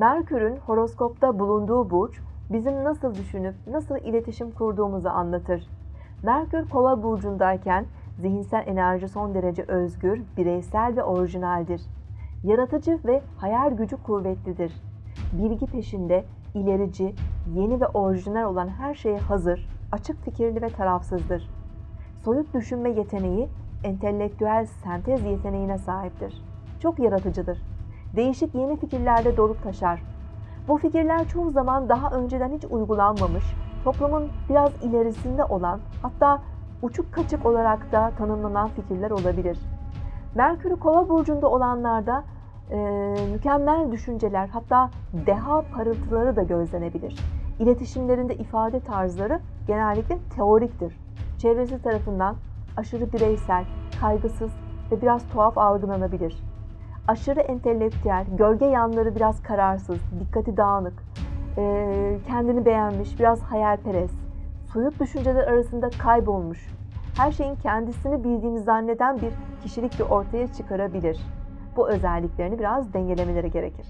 Merkür'ün horoskopta bulunduğu burç bizim nasıl düşünüp nasıl iletişim kurduğumuzu anlatır. Merkür Kova burcundayken zihinsel enerji son derece özgür, bireysel ve orijinaldir. Yaratıcı ve hayal gücü kuvvetlidir. Bilgi peşinde, ilerici, yeni ve orijinal olan her şeye hazır, açık fikirli ve tarafsızdır. Soyut düşünme yeteneği, entelektüel sentez yeteneğine sahiptir. Çok yaratıcıdır. Değişik yeni fikirlerle dolup taşar. Bu fikirler çoğu zaman daha önceden hiç uygulanmamış, toplumun biraz ilerisinde olan, hatta uçuk kaçık olarak da tanımlanan fikirler olabilir. Merkür Kova burcunda olanlarda e, mükemmel düşünceler, hatta deha parıltıları da gözlenebilir. İletişimlerinde ifade tarzları genellikle teoriktir. Çevresi tarafından aşırı bireysel, kaygısız ve biraz tuhaf algılanabilir aşırı entelektüel, gölge yanları biraz kararsız, dikkati dağınık, e, kendini beğenmiş, biraz hayalperest, soyut düşünceler arasında kaybolmuş, her şeyin kendisini bildiğini zanneden bir kişilik de ortaya çıkarabilir. Bu özelliklerini biraz dengelemeleri gerekir.